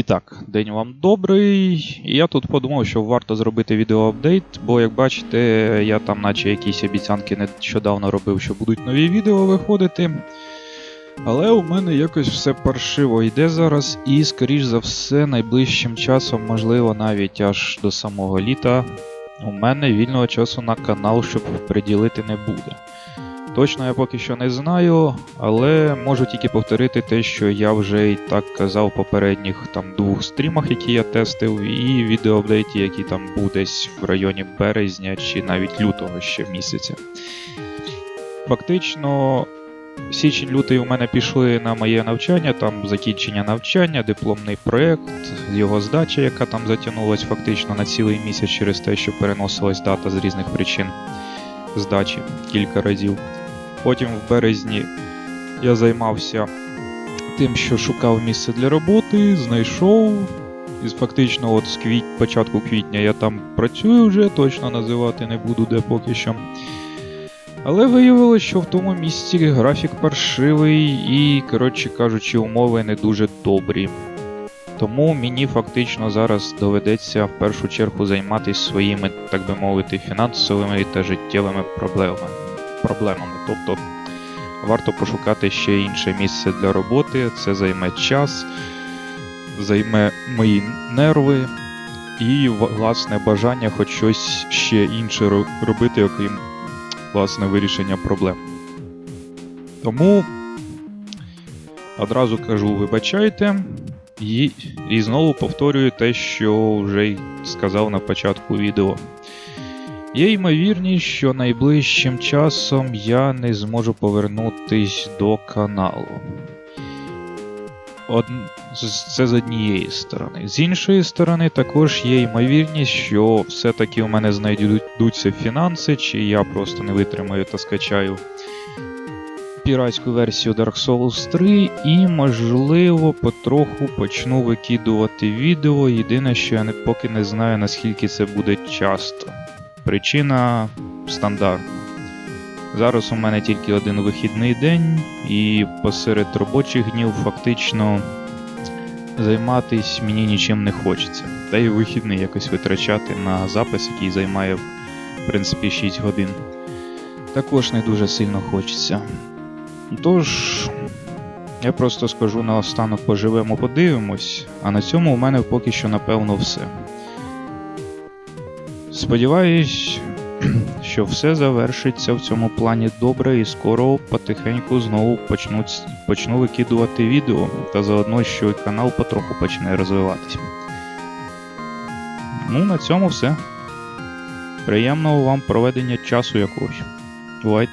І так, день вам добрий. І я тут подумав, що варто зробити відеоапдейт, бо як бачите, я там наче якісь обіцянки нещодавно робив, що будуть нові відео виходити. Але у мене якось все паршиво йде зараз, і, скоріш за все, найближчим часом, можливо, навіть аж до самого літа, у мене вільного часу на канал, щоб приділити не буде. Точно я поки що не знаю, але можу тільки повторити те, що я вже і так казав в попередніх там двох стрімах, які я тестив, і відеоапдейті, який там був десь в районі березня чи навіть лютого ще місяця. Фактично, січень-лютий у мене пішли на моє навчання, там закінчення навчання, дипломний проєкт, його здача, яка там затягнулась фактично на цілий місяць через те, що переносилась дата з різних причин здачі кілька разів. Потім в березні я займався тим, що шукав місце для роботи, знайшов. І фактично, от з квіт... початку квітня я там працюю вже, точно називати не буду де поки що. Але виявилося, що в тому місці графік паршивий і, коротше кажучи, умови не дуже добрі. Тому мені фактично зараз доведеться в першу чергу займатися своїми, так би мовити, фінансовими та життєвими проблемами. Проблемами. Тобто варто пошукати ще інше місце для роботи, це займе час, займе мої нерви і власне бажання хоч щось ще інше робити, окрім власне вирішення проблем. Тому одразу кажу, вибачайте. І, і знову повторюю те, що вже сказав на початку відео. Є ймовірність, що найближчим часом я не зможу повернутись до каналу. Од... Це з однієї сторони. З іншої сторони, також є ймовірність, що все-таки у мене знайдуться фінанси, чи я просто не витримаю та скачаю піратську версію Dark Souls 3 і, можливо, потроху почну викидувати відео. Єдине, що я поки не знаю, наскільки це буде часто. Причина стандартна. Зараз у мене тільки один вихідний день, і посеред робочих днів фактично займатись мені нічим не хочеться. Та й вихідний якось витрачати на запис, який займає, в принципі, 6 годин. Також не дуже сильно хочеться. Тож, я просто скажу наостанок поживемо, подивимось, а на цьому у мене поки що напевно все. Сподіваюсь, що все завершиться в цьому плані добре і скоро потихеньку знову почнуть, почну викидувати відео, та заодно, що і канал потроху почне розвиватись. Ну, на цьому все. Приємного вам проведення часу якогось. Бувайте.